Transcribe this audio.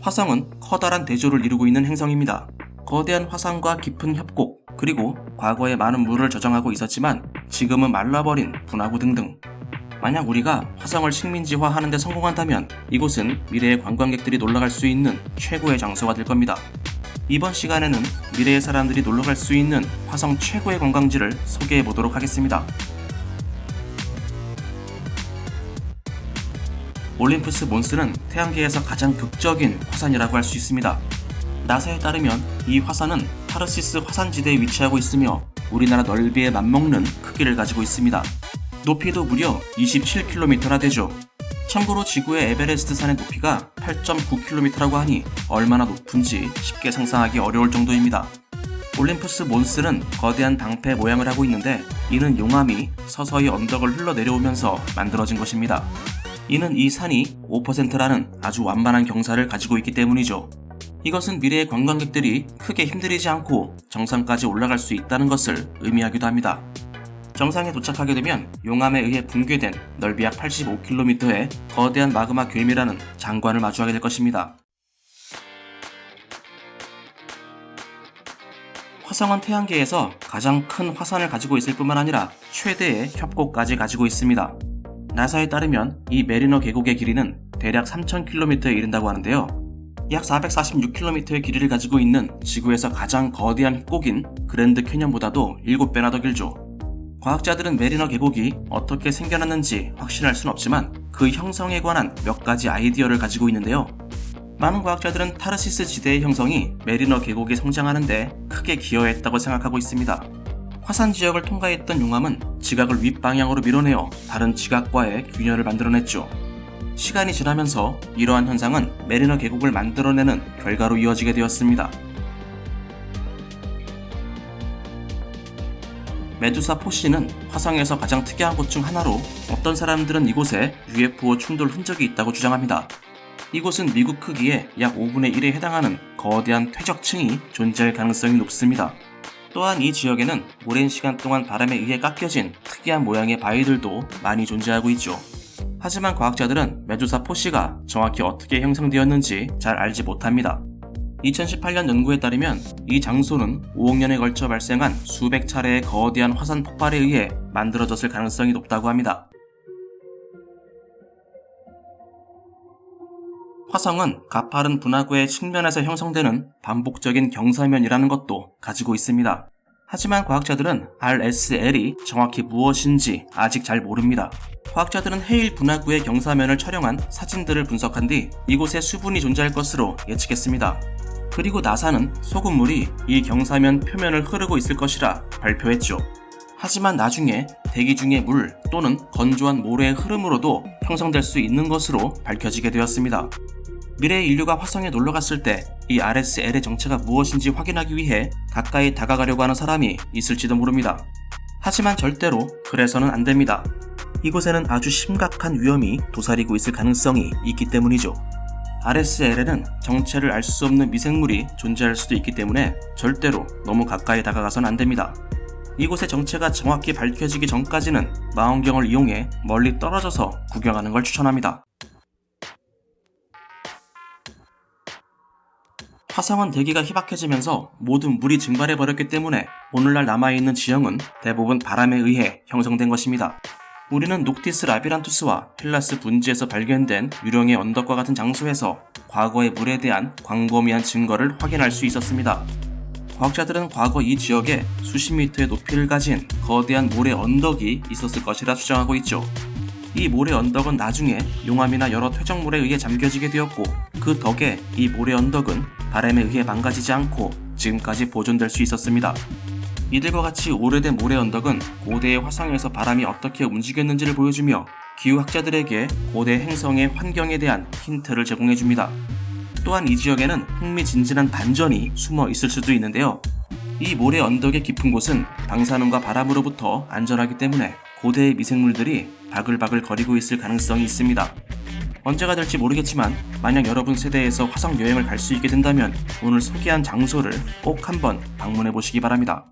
화성은 커다란 대조를 이루고 있는 행성입니다. 거대한 화산과 깊은 협곡, 그리고 과거에 많은 물을 저장하고 있었지만 지금은 말라버린 분화구 등등. 만약 우리가 화성을 식민지화 하는 데 성공한다면 이곳은 미래의 관광객들이 놀러갈 수 있는 최고의 장소가 될 겁니다. 이번 시간에는 미래의 사람들이 놀러갈 수 있는 화성 최고의 관광지를 소개해 보도록 하겠습니다. 올림푸스 몬스는 태양계에서 가장 극적인 화산이라고 할 수 있습니다. 나사에 따르면 이 화산은 타르시스 화산지대에 위치하고 있으며 우리나라 넓이에 맞먹는 크기를 가지고 있습니다. 높이도 무려 27km나 되죠. 참고로 지구의 에베레스트 산의 높이가 8.9km라고 하니 얼마나 높은지 쉽게 상상하기 어려울 정도입니다. 올림푸스 몬스는 거대한 방패 모양을 하고 있는데 이는 용암이 서서히 언덕을 흘러내려오면서 만들어진 것입니다. 이는 이 산이 5%라는 아주 완만한 경사를 가지고 있기 때문이죠. 이것은 미래의 관광객들이 크게 힘들이지 않고 정상까지 올라갈 수 있다는 것을 의미하기도 합니다. 정상에 도착하게 되면 용암에 의해 붕괴된 넓이 약 85km의 거대한 마그마 괴미라는 장관을 마주하게 될 것입니다. 화성은 태양계에서 가장 큰 화산을 가지고 있을 뿐만 아니라 최대의 협곡까지 가지고 있습니다. 나사에 따르면 이 메리너 계곡의 길이는 대략 3,000km에 이른다고 하는데요. 약 446km의 길이를 가지고 있는 지구에서 가장 거대한 협곡인 그랜드 캐년보다도 7배나 더 길죠. 과학자들은 메리너 계곡이 어떻게 생겨났는지 확신할 순 없지만 그 형성에 관한 몇 가지 아이디어를 가지고 있는데요. 많은 과학자들은 타르시스 지대의 형성이 메리너 계곡이 성장하는데 크게 기여했다고 생각하고 있습니다. 화산 지역을 통과했던 용암은 지각을 윗방향으로 밀어내어 다른 지각과의 균열을 만들어냈죠. 시간이 지나면서 이러한 현상은 메리너 계곡을 만들어내는 결과로 이어지게 되었습니다. 메두사 포시는 화성에서 가장 특이한 곳 중 하나로 어떤 사람들은 이곳에 UFO 충돌 흔적이 있다고 주장합니다. 이곳은 미국 크기의 약 5분의 1에 해당하는 거대한 퇴적층이 존재할 가능성이 높습니다. 또한 이 지역에는 오랜 시간 동안 바람에 의해 깎여진 특이한 모양의 바위들도 많이 존재하고 있죠. 하지만 과학자들은 메두사 포시가 정확히 어떻게 형성되었는지 잘 알지 못합니다. 2018년 연구에 따르면 이 장소는 5억 년에 걸쳐 발생한 수백 차례의 거대한 화산 폭발에 의해 만들어졌을 가능성이 높다고 합니다. 화성은 가파른 분화구의 측면에서 형성되는 반복적인 경사면이라는 것도 가지고 있습니다. 하지만 과학자들은 RSL이 정확히 무엇인지 아직 잘 모릅니다. 과학자들은 헤일 분화구의 경사면을 촬영한 사진들을 분석한 뒤 이곳에 수분이 존재할 것으로 예측했습니다. 그리고 나사는 소금물이 이 경사면 표면을 흐르고 있을 것이라 발표했죠. 하지만 나중에 대기 중의 물 또는 건조한 모래의 흐름으로도 형성될 수 있는 것으로 밝혀지게 되었습니다. 미래의 인류가 화성에 놀러 갔을 때 이 RSL의 정체가 무엇인지 확인하기 위해 가까이 다가가려고 하는 사람이 있을지도 모릅니다. 하지만 절대로 그래서는 안 됩니다. 이곳에는 아주 심각한 위험이 도사리고 있을 가능성이 있기 때문이죠. RSL에는 정체를 알 수 없는 미생물이 존재할 수도 있기 때문에 절대로 너무 가까이 다가가선 안 됩니다. 이곳의 정체가 정확히 밝혀지기 전까지는 망원경을 이용해 멀리 떨어져서 구경하는 걸 추천합니다. 화성은 대기가 희박해지면서 모든 물이 증발해 버렸기 때문에 오늘날 남아있는 지형은 대부분 바람에 의해 형성된 것입니다. 우리는 녹티스 라비란투스와 헬라스 분지에서 발견된 유령의 언덕과 같은 장소에서 과거의 물에 대한 광범위한 증거를 확인할 수 있었습니다. 과학자들은 과거 이 지역에 수십 미터의 높이를 가진 거대한 모래 언덕이 있었을 것이라 추정하고 있죠. 이 모래 언덕은 나중에 용암이나 여러 퇴적물에 의해 잠겨지게 되었고 그 덕에 이 모래 언덕은 바람에 의해 망가지지 않고 지금까지 보존될 수 있었습니다. 이들과 같이 오래된 모래 언덕은 고대의 화성에서 바람이 어떻게 움직였는지를 보여주며 기후학자들에게 고대 행성의 환경에 대한 힌트를 제공해줍니다. 또한 이 지역에는 흥미진진한 반전이 숨어 있을 수도 있는데요. 이 모래 언덕의 깊은 곳은 방사능과 바람으로부터 안전하기 때문에 고대의 미생물들이 바글바글 거리고 있을 가능성이 있습니다. 언제가 될지 모르겠지만 만약 여러분 세대에서 화성 여행을 갈 수 있게 된다면 오늘 소개한 장소를 꼭 한번 방문해 보시기 바랍니다.